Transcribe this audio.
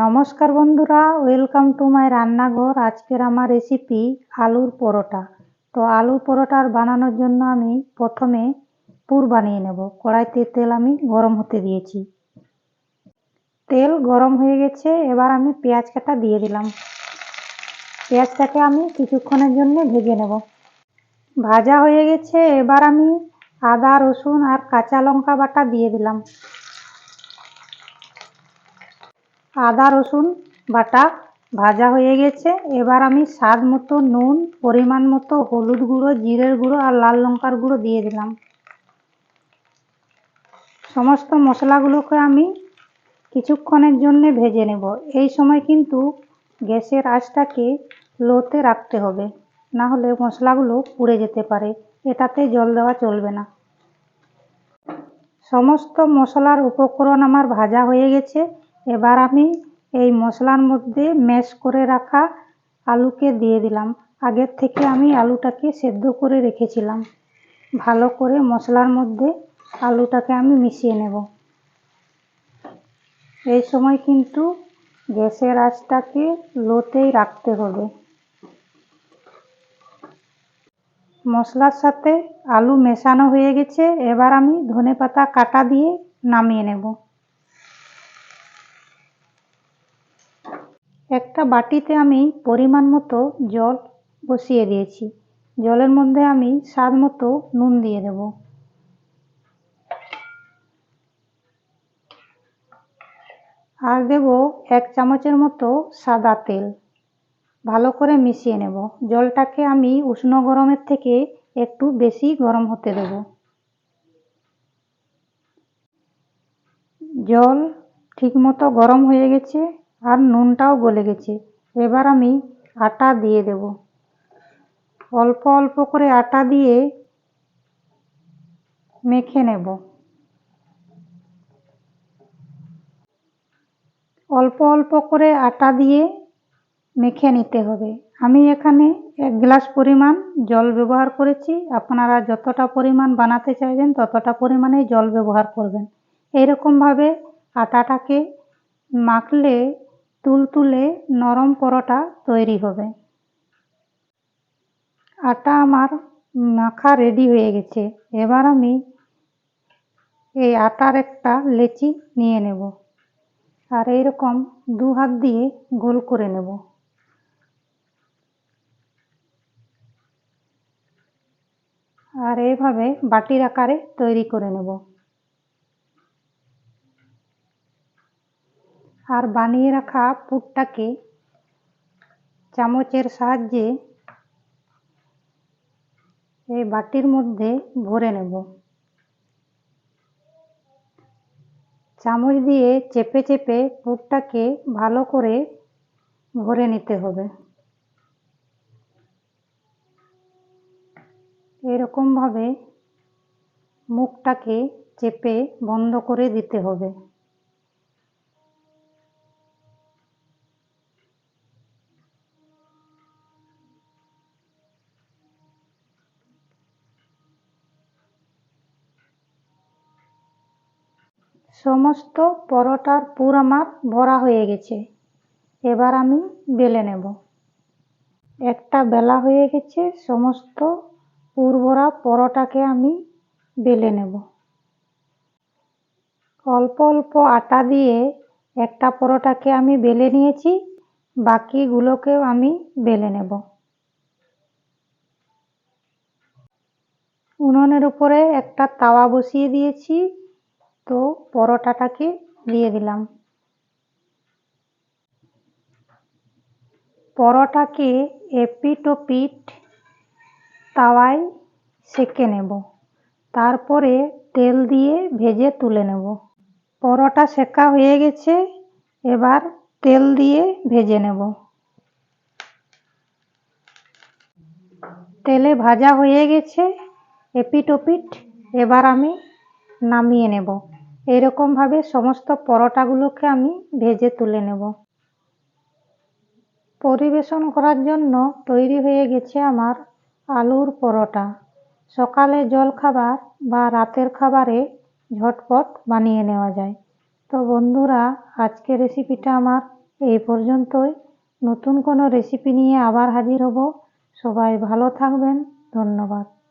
নমস্কার বন্ধুরা welcome to my রান্নাঘর। আজকের আমার রেসিপি আলুর পরোটা। তো আলুর পরোটার বানানোর জন্য আমি প্রথমে পুর বানিয়ে নেব। কড়াইতে তেল আমি গরম হতে দিয়েছি। তেল গরম হয়ে গেছে, এবার আমি পেঁয়াজ কাটা দিয়ে দিলাম। পেঁয়াজটাকে আমি কিছুক্ষণের জন্য ভেজে নেব। ভাজা হয়ে গেছে, এবার আমি আদা, রসুন আর কাঁচা লঙ্কা বাটা দিয়ে দিলাম। আদা, রসুন বাটা ভাজা হয়ে গেছে। এবার আমি স্বাদ মতো নুন, পরিমাণ মতো হলুদ গুঁড়ো, জিরের গুঁড়ো আর লাল লঙ্কার গুঁড়ো দিয়ে দিলাম। সমস্ত মশলাগুলোকে আমি কিছুক্ষণের জন্য ভেজে নেব। এই সময় কিন্তু গ্যাসের আঁচটাকে লোতে রাখতে হবে, না হলে মশলাগুলো পুড়ে যেতে পারে। এটাতে জল দেওয়া চলবে না। সমস্ত মশলার উপকরণ আমার ভাজা হয়ে গেছে। এবার আমি এই মশলার মধ্যে ম্যাশ করে রাখা আলুকে দিয়ে দিলাম। আগের থেকে আমি আলুটাকে সেদ্ধ করে রেখেছিলাম। ভালো করে মশলার মধ্যে আলুটাকে আমি মিশিয়ে নেব। এই সময় কিন্তু গ্যাসের আঁচটাকে লোতেই রাখতে হবে। মশলার সাথে আলু মেশানো হয়ে গেছে। এবার আমি ধনে পাতা কাটা দিয়ে নামিয়ে নেব। একটা বাটিতে আমি পরিমাণ মতো জল বসিয়ে দিয়েছি। জলের মধ্যে আমি স্বাদ মতো নুন দিয়ে দেব। আর দেব এক চামচের মতো সাদা তেল। ভালো করে মিশিয়ে নেব। জলটাকে আমি উষ্ণ গরমের থেকে একটু বেশি গরম হতে দেব। জল ঠিকমতো গরম হয়ে গেছে। আর নুনটাও গলে গেছে। এবার আমি আটা দিয়ে দেব। অল্প অল্প করে আটা দিয়ে মেখে নেব। অল্প অল্প করে আটা দিয়ে মেখে নিতে হবে। আমি এখানে এক গ্লাস পরিমাণ জল ব্যবহার করেছি। আপনারা যতটা পরিমাণ বানাতে চাইবেন, ততটা পরিমাণে জল ব্যবহার করবেন। এইরকমভাবে আটাটাকে মাখলে তুলতুলে নরম পরোটা তৈরি হবে। আটা আমার মাখা রেডি হয়ে গেছে। এবার আমি এই আটার একটা লেচি নিয়ে নেব আর এইরকম দু হাত দিয়ে গোল করে নেব। আর এইভাবে বাটির আকারে তৈরি করে নেব। আর বানিয়ে রাখা পুরটাকে চামচের সাহায্যে এই বাটির মধ্যে ভরে নেব। চামচ দিয়ে চেপে চেপে পুরটাকে ভালো করে ভরে নিতে হবে। এরকমভাবে মুখটাকে চেপে বন্ধ করে দিতে হবে। সমস্ত পরোটার পুর আমার ভরা হয়ে গেছে। এবার আমি বেলে নেব। একটা বেলা হয়ে গেছে, সমস্ত পুর ভরা পরোটাকে আমি বেলে নেব। অল্প অল্প আটা দিয়ে একটা পরোটাকে আমি বেলে নিয়েছি, বাকিগুলোকেও আমি বেলে নেব। উনুনের উপরে একটা তাওয়া বসিয়ে দিয়েছি। তো পরোটাটাকে দিয়ে দিলাম। পরোটাকে এপিট ওপিট তাওয়ায় সেঁকে নেব। তারপরে তেল দিয়ে ভেজে তুলে নেব। পরোটা সেকা হয়ে গেছে, এবার তেল দিয়ে ভেজে নেব। তেলে ভাজা হয়ে গেছে এপিট ওপিট এবার আমি নামিয়ে নেব। এরকমভাবে সমস্ত পরোটাগুলোকে আমি ভেজে তুলে নেব। পরিবেশন করার জন্য তৈরি হয়ে গেছে আমার আলুর পরোটা। সকালে জলখাবার বা রাতের খাবারে ঝটপট বানিয়ে নেওয়া যায়। তো বন্ধুরা আজকে রেসিপিটা আমার এই পর্যন্তই। নতুন কোনো রেসিপি নিয়ে আবার হাজির হব। সবাই ভালো থাকবেন। ধন্যবাদ।